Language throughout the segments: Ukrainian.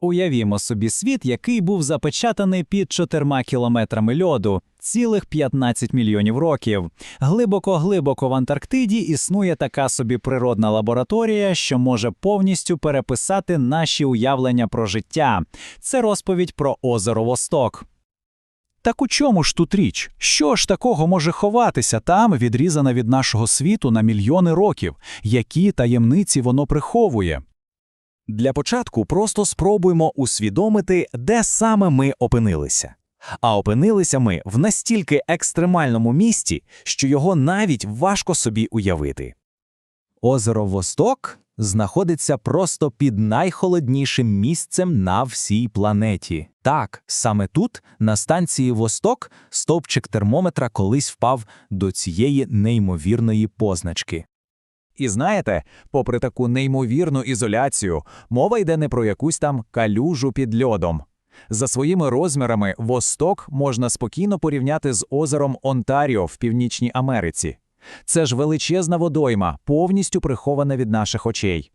Уявімо собі світ, який був запечатаний під чотирма кілометрами льоду, цілих 15 мільйонів років. Глибоко-глибоко в Антарктиді існує така собі природна лабораторія, що може повністю переписати наші уявлення про життя. Це розповідь про озеро Восток. Так у чому ж тут річ? Що ж такого може ховатися там, відрізане від нашого світу на мільйони років? Які таємниці воно приховує? Для початку просто спробуємо усвідомити, де саме ми опинилися. А опинилися ми в настільки екстремальному місті, що його навіть важко собі уявити. Озеро Восток знаходиться просто під найхолоднішим місцем на всій планеті. Так, саме тут, на станції Восток, стовпчик термометра колись впав до цієї неймовірної позначки. І знаєте, попри таку неймовірну ізоляцію, мова йде не про якусь там калюжу під льодом. За своїми розмірами Восток можна спокійно порівняти з озером Онтаріо в Північній Америці. Це ж величезна водойма, повністю прихована від наших очей.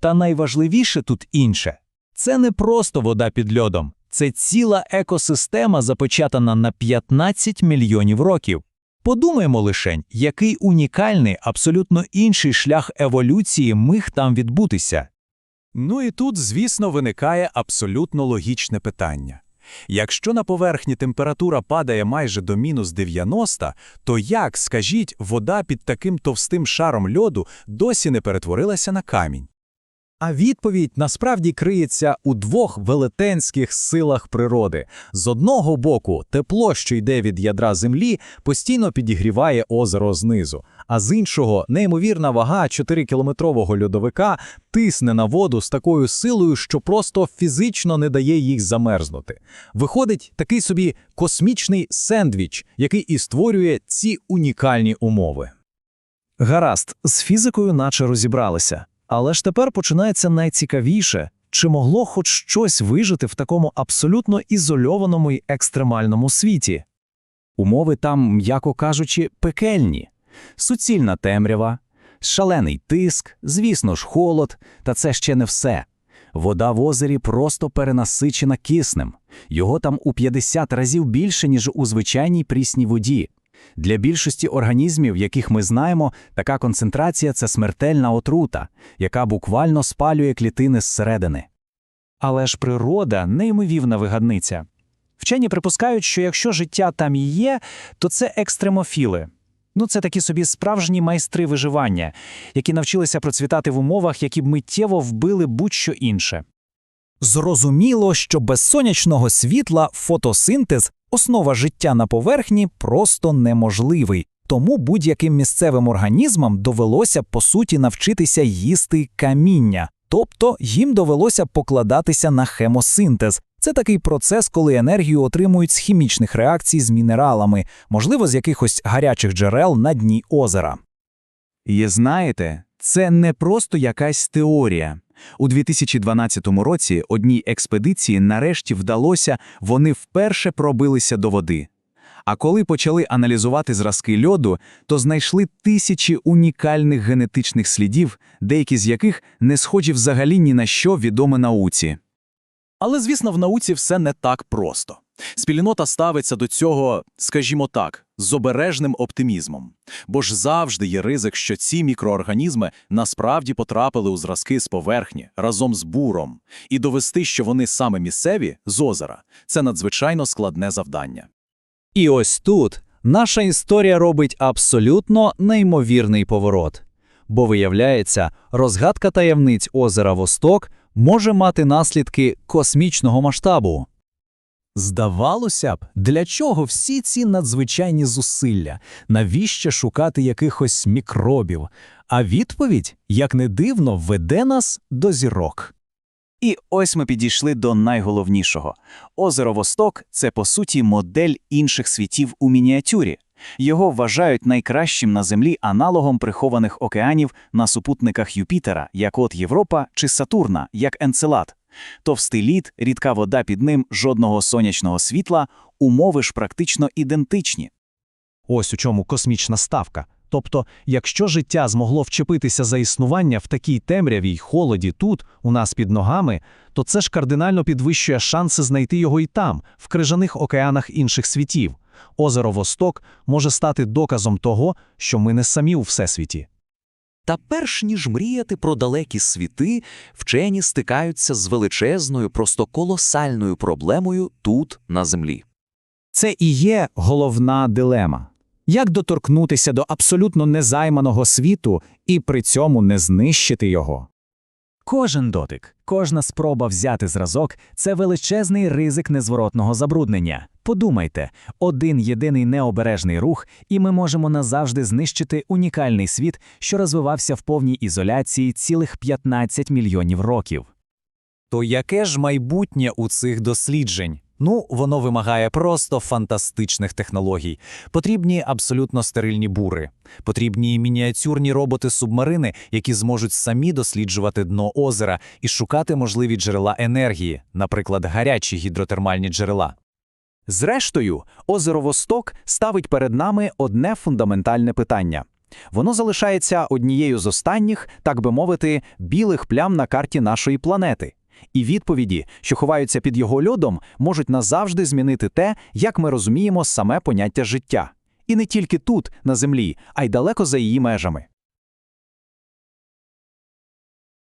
Та найважливіше тут інше це не просто вода під льодом, це ціла екосистема, запечатана на 15 мільйонів років. Подумаємо лишень, який унікальний, абсолютно інший шлях еволюції міг там відбутися. Ну і тут, звісно, виникає абсолютно логічне питання. Якщо на поверхні температура падає майже до мінус 90, то як, скажіть, вода під таким товстим шаром льоду досі не перетворилася на камінь? А відповідь насправді криється у двох велетенських силах природи. З одного боку, тепло, що йде від ядра землі, постійно підігріває озеро знизу, а з іншого, неймовірна вага 4-кілометрового льодовика тисне на воду з такою силою, що просто фізично не дає їх замерзнути. Виходить такий собі космічний сендвіч, який і створює ці унікальні умови. Гаразд, з фізикою наче розібралися. Але ж тепер починається найцікавіше, чи могло хоч щось вижити в такому абсолютно ізольованому й екстремальному світі. Умови там, м'яко кажучи, пекельні, суцільна темрява, шалений тиск, звісно ж, холод, та це ще не все. Вода в озері просто перенасичена киснем, його там у 50 разів більше, ніж у звичайній прісній воді. Для більшості організмів, яких ми знаємо, така концентрація це смертельна отрута, яка буквально спалює клітини зсередини. Але ж природа неймовірна вигадниця. Вчені припускають, що якщо життя там і є, то це екстремофіли. Ну, це такі собі справжні майстри виживання, які навчилися процвітати в умовах, які б миттєво вбили будь-що інше. Зрозуміло, що без сонячного світла фотосинтез Основа життя на поверхні просто неможливий, тому будь-яким місцевим організмам довелося по суті навчитися їсти каміння, тобто їм довелося покладатися на хемосинтез. Це такий процес, коли енергію отримують з хімічних реакцій з мінералами, можливо, з якихось гарячих джерел на дні озера. І знаєте, це не просто якась теорія. У 2012 році одній експедиції нарешті вдалося, вони вперше пробилися до води. А коли почали аналізувати зразки льоду, то знайшли тисячі унікальних генетичних слідів, деякі з яких не схожі взагалі ні на що відоме науці. Але, звісно, в науці все не так просто. Спільнота ставиться до цього, скажімо так, з обережним оптимізмом. Бо ж завжди є ризик, що ці мікроорганізми насправді потрапили у зразки з поверхні разом з буром, і довести, що вони саме місцеві з озера це надзвичайно складне завдання. І ось тут наша історія робить абсолютно неймовірний поворот. Бо виявляється, розгадка таємниць озера Восток може мати наслідки космічного масштабу. Здавалося б, для чого всі ці надзвичайні зусилля? Навіщо шукати якихось мікробів? А відповідь, як не дивно, веде нас до зірок. І ось ми підійшли до найголовнішого. Озеро Восток це, по суті, модель інших світів у мініатюрі. Його вважають найкращим на Землі аналогом прихованих океанів на супутниках Юпітера, як от Європа чи Сатурна, як Енцелад. Товстий лід, рідка вода під ним, жодного сонячного світла, умови ж практично ідентичні. Ось у чому космічна ставка. Тобто, якщо життя змогло вчепитися за існування в такій темряві й холоді тут, у нас під ногами, то це ж кардинально підвищує шанси знайти його і там, в крижаних океанах інших світів. Озеро Восток може стати доказом того, що ми не самі у всесвіті. Та перш ніж мріяти про далекі світи, вчені стикаються з величезною, просто колосальною проблемою тут, на землі. Це і є головна дилема. Як доторкнутися до абсолютно незайманого світу і при цьому не знищити його? Кожен дотик, кожна спроба взяти зразок це величезний ризик незворотного забруднення. Подумайте, один єдиний необережний рух, і ми можемо назавжди знищити унікальний світ, що розвивався в повній ізоляції цілих 15 мільйонів років. То яке ж майбутнє у цих досліджень? Ну, воно вимагає просто фантастичних технологій. Потрібні абсолютно стерильні бури, потрібні мініатюрні роботи-субмарини, які зможуть самі досліджувати дно озера і шукати можливі джерела енергії, наприклад, гарячі гідротермальні джерела. Зрештою, озеро Восток ставить перед нами одне фундаментальне питання. Воно залишається однією з останніх, так би мовити, білих плям на карті нашої планети. І відповіді, що ховаються під його льодом, можуть назавжди змінити те, як ми розуміємо саме поняття життя. І не тільки тут, на землі, а й далеко за її межами.